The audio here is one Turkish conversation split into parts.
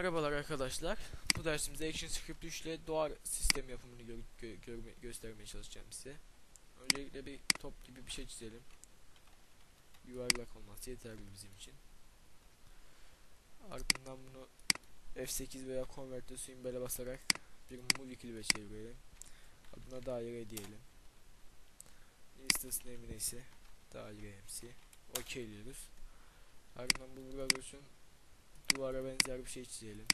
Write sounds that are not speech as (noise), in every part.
Merhabalar arkadaşlar. Bu dersimizde Action Script 3 ile doğar sistem yapımını gö gö görme göstermeye çalışacağım size. Öncelikle bir top gibi bir şey çizelim. Yuvarlak olması yeterli bizim için. Ardından bunu F8 veya Convert Symbol'e basarak bir movie klibe çevirelim. Adına daire diyelim. Instance name neyse daire MC. OK diyoruz. Ardından bu dursun duvara benzer bir şey çizelim.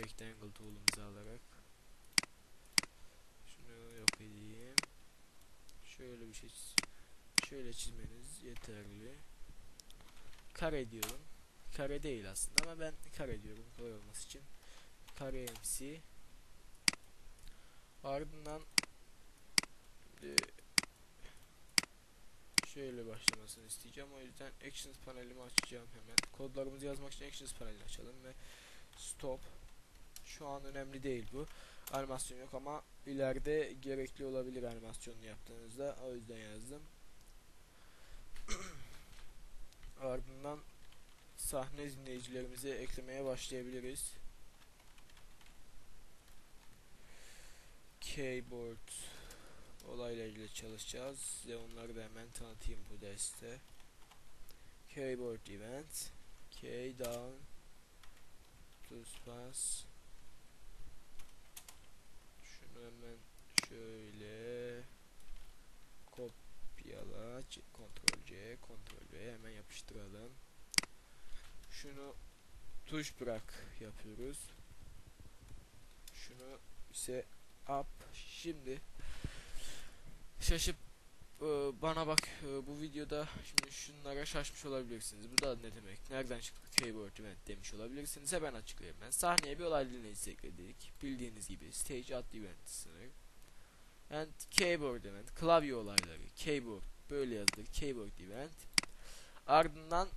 Rectangle tool'umuzu alarak. Şunu yok edeyim. Şöyle bir şey şöyle çizmeniz yeterli. Kare diyorum. Kare değil aslında ama ben kare diyorum kolay olması için. Kare MC. Ardından e, şöyle başlamasını isteyeceğim. O yüzden Actions panelimi açacağım hemen. Kodlarımızı yazmak için Actions panelini açalım ve Stop. Şu an önemli değil bu. Animasyon yok ama ileride gerekli olabilir animasyonunu yaptığınızda. O yüzden yazdım. (clears throat) Ardından sahne dinleyicilerimizi eklemeye başlayabiliriz. Keyboard olayla ilgili çalışacağız ve onları da hemen tanıtayım bu derste. Keyboard event, key down, tools pass. Şunu hemen şöyle kopyala, Ctrl C, Ctrl V hemen yapıştıralım. Şunu tuş bırak yapıyoruz. Şunu ise up. Şimdi şaşıp e, bana bak e, bu videoda şimdi şunlara şaşmış olabilirsiniz. Bu da ne demek? Nereden çıktı keyboard event demiş olabilirsiniz. Hemen açıklayayım ben. Sahneye bir olay dinleyici ekledik. Bildiğiniz gibi stage ad event sınır. And keyboard event klavye olayları. Keyboard böyle yazılır. Keyboard event. Ardından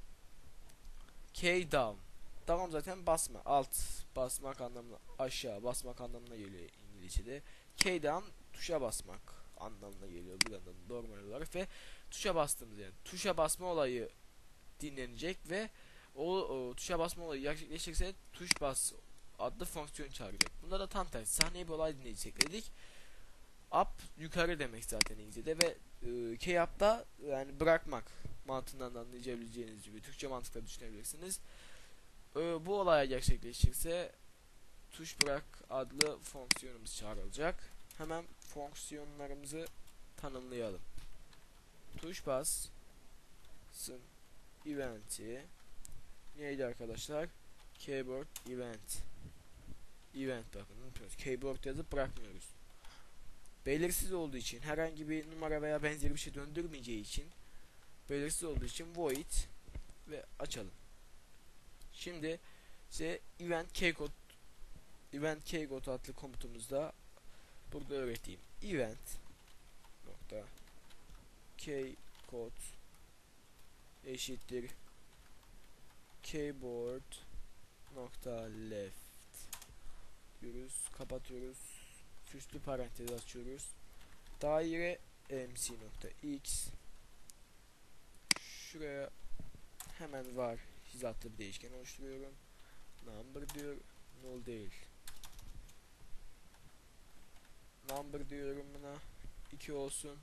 key down. Down zaten basma. Alt basmak anlamına aşağı basmak anlamına geliyor İngilizce'de. Key down tuşa basmak anlamına geliyor buradan normal olarak ve tuşa bastığımız yani tuşa basma olayı dinlenecek ve o, o tuşa basma olayı gerçekleşirse tuş bas adlı fonksiyon çağıracak. Bunda da tam tersi. Sahneye bir olay dinleyici ekledik. Up yukarı demek zaten İngilizce'de ve e, key up'ta yani bırakmak mantığından anlayabileceğiniz gibi Türkçe mantıkla düşünebilirsiniz. E, bu olaya gerçekleşirse tuş bırak adlı fonksiyonumuz çağrılacak. Hemen fonksiyonlarımızı tanımlayalım. Tuş bas sın eventi neydi arkadaşlar? Keyboard event event bakın unutmuyoruz. Keyboard yazıp bırakmıyoruz. Belirsiz olduğu için herhangi bir numara veya benzeri bir şey döndürmeyeceği için belirsiz olduğu için void ve açalım. Şimdi size event keycode event keycode adlı komutumuzda burada öğrettiğim event nokta keycode eşittir keyboard nokta left diyoruz. Kapatıyoruz. Süslü parantez açıyoruz. Daire mc nokta x. Şuraya hemen var. Hizatlı bir değişken oluşturuyorum. Number diyor. Null değil number diyorum buna. 2 olsun.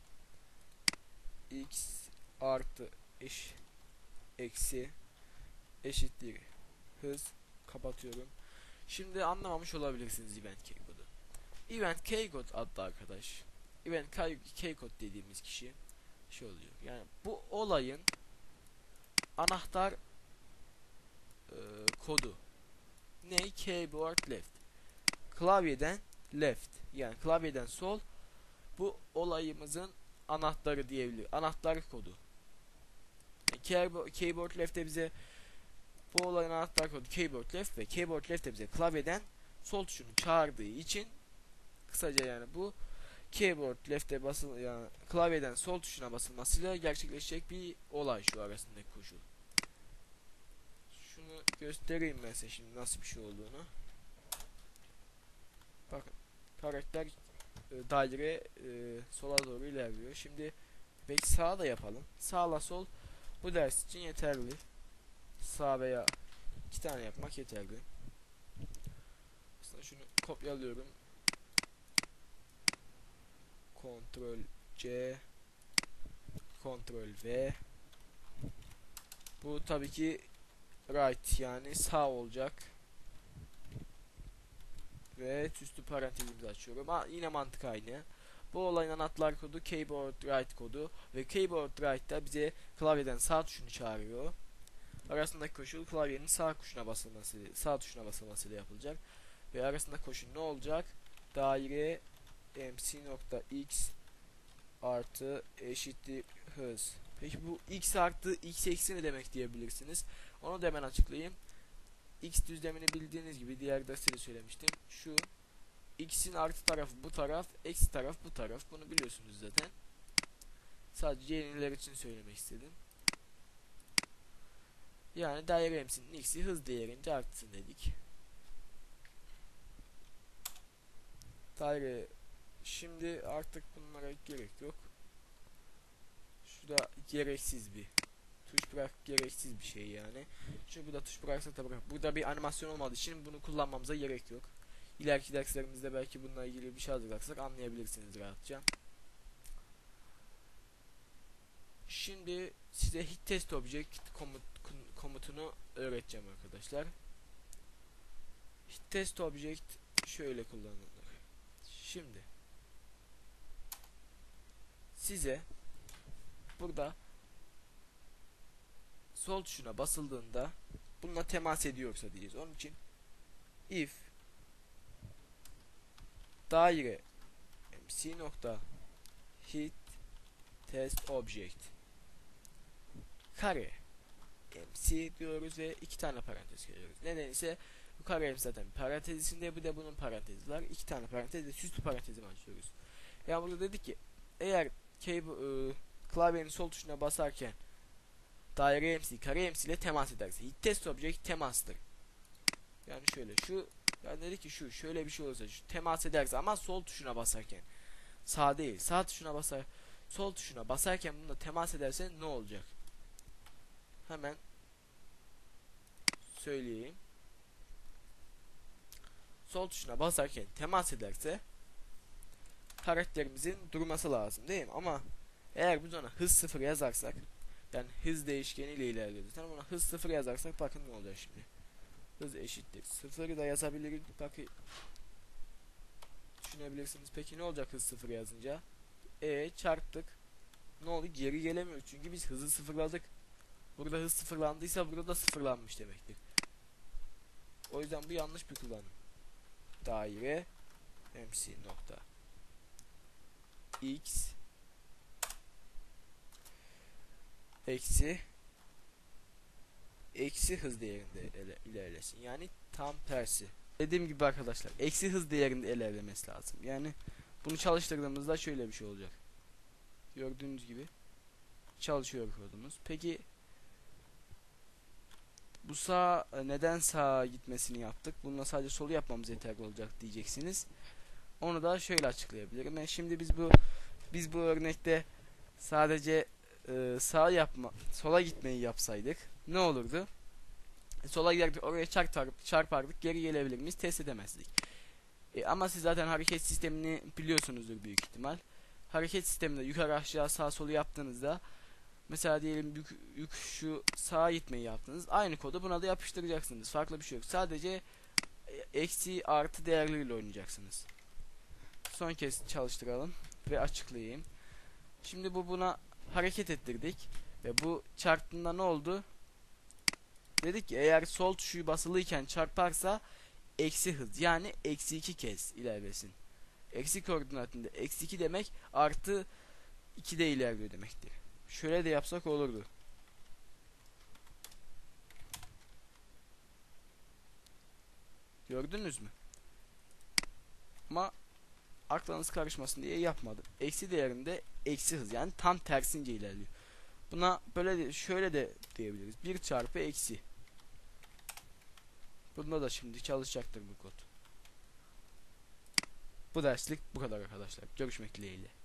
X artı eş eksi eşittir. Hız kapatıyorum. Şimdi anlamamış olabilirsiniz event keycode'u event keycode adlı arkadaş. Event keycode dediğimiz kişi şey oluyor. Yani bu olayın anahtar e, kodu. Ne? Keyboard left. Klavyeden left yani klavyeden sol bu olayımızın anahtarı diyebilir. Anahtar kodu. Keyboard left'te bize bu olayın anahtar kodu keyboard left ve keyboard left'te bize klavyeden sol tuşunu çağırdığı için kısaca yani bu keyboard left'te basıl yani klavyeden sol tuşuna basılmasıyla gerçekleşecek bir olay şu arasındaki koşul. Şunu göstereyim ben size şimdi nasıl bir şey olduğunu. Bakın karakter e, daire e, sola doğru ilerliyor. Şimdi belki sağa da yapalım. Sağla sol bu ders için yeterli. Sağ veya iki tane yapmak yeterli. Sonra şunu kopyalıyorum. Ctrl C Ctrl V Bu tabii ki right yani sağ olacak. Ve üstü parantezimizi açıyorum. Ha, yine mantık aynı. Bu olayın anahtar kodu keyboard right kodu ve keyboard right da bize klavyeden sağ tuşunu çağırıyor. Arasındaki koşul klavyenin sağ tuşuna basılması, sağ tuşuna basılmasıyla yapılacak. Ve arasında koşul ne olacak? Daire mc.x artı eşittir hız. Peki bu x artı x eksi ne demek diyebilirsiniz. Onu da hemen açıklayayım. X düzlemini bildiğiniz gibi diğer derste de söylemiştim. Şu x'in artı tarafı bu taraf, eksi taraf bu taraf. Bunu biliyorsunuz zaten. Sadece yeniler için söylemek istedim. Yani daire emsinin x'i hız değerince artsın dedik. Daire şimdi artık bunlara gerek yok. Şu da gereksiz bir tuş bırak gereksiz bir şey yani. Çünkü burada tuş bıraksa bırak. Burada bir animasyon olmadığı için bunu kullanmamıza gerek yok. İleriki derslerimizde belki bununla ilgili bir şey hazırlarsak anlayabilirsiniz rahatça. Şimdi size hit test object komut, komutunu öğreteceğim arkadaşlar. Hit test object şöyle kullanılır. Şimdi size burada sol tuşuna basıldığında bununla temas ediyorsa diyeceğiz. Onun için if daire mc nokta hit test object kare mc diyoruz ve iki tane parantez koyuyoruz. Neden ise bu kare zaten parantez bir de bunun parantezi var. İki tane parantez ve süslü parantezimi açıyoruz. Yani burada dedik ki eğer cable, e, klavyenin sol tuşuna basarken daire MC, kare ile temas ederse hit test object temastır. Yani şöyle şu yani dedi ki şu şöyle bir şey olursa şu temas ederse ama sol tuşuna basarken sağ değil sağ tuşuna basar sol tuşuna basarken bunda temas ederse ne olacak? Hemen söyleyeyim. Sol tuşuna basarken temas ederse karakterimizin durması lazım değil mi? Ama eğer biz ona hız sıfır yazarsak yani hız değişkeniyle ilerliyoruz. Yani ona hız sıfır yazarsak bakın ne olacak şimdi. Hız eşittir. Sıfırı da yazabiliriz. Bakın düşünebilirsiniz. Peki ne olacak hız sıfır yazınca? E çarptık. Ne oldu? Geri gelemiyor. Çünkü biz hızı sıfırladık. Burada hız sıfırlandıysa burada da sıfırlanmış demektir. O yüzden bu yanlış bir kullanım. Daire MC nokta X eksi eksi hız değerinde ele, ilerlesin. Yani tam tersi. Dediğim gibi arkadaşlar eksi hız değerinde ilerlemesi lazım. Yani bunu çalıştırdığımızda şöyle bir şey olacak. Gördüğünüz gibi çalışıyor kodumuz. Peki bu sağ neden sağa gitmesini yaptık? Bununla sadece solu yapmamız yeterli olacak diyeceksiniz. Onu da şöyle açıklayabilirim. Yani şimdi biz bu biz bu örnekte sadece e, sağ yapma, sola gitmeyi yapsaydık ne olurdu? E, sola giderdik oraya çarpardık, çarpardık geri gelebilir miyiz? Test edemezdik. E, ama siz zaten hareket sistemini biliyorsunuzdur büyük ihtimal. Hareket sisteminde yukarı aşağı sağ solu yaptığınızda mesela diyelim yük, yük şu sağa gitmeyi yaptınız. Aynı kodu buna da yapıştıracaksınız. Farklı bir şey yok. Sadece e, eksi artı değerleriyle oynayacaksınız. Son kez çalıştıralım ve açıklayayım. Şimdi bu buna hareket ettirdik ve bu çarptığında ne oldu? Dedik ki eğer sol tuşu basılıyken çarparsa eksi hız yani eksi iki kez ilerlesin. Eksi koordinatında eksi iki demek artı iki de ilerliyor demektir. Şöyle de yapsak olurdu. Gördünüz mü? Ama aklınız karışmasın diye yapmadım. Eksi değerinde eksi hız yani tam tersince ilerliyor. Buna böyle de, şöyle de diyebiliriz. 1 çarpı eksi. Bunda da şimdi çalışacaktır bu kod. Bu derslik bu kadar arkadaşlar. Görüşmek dileğiyle.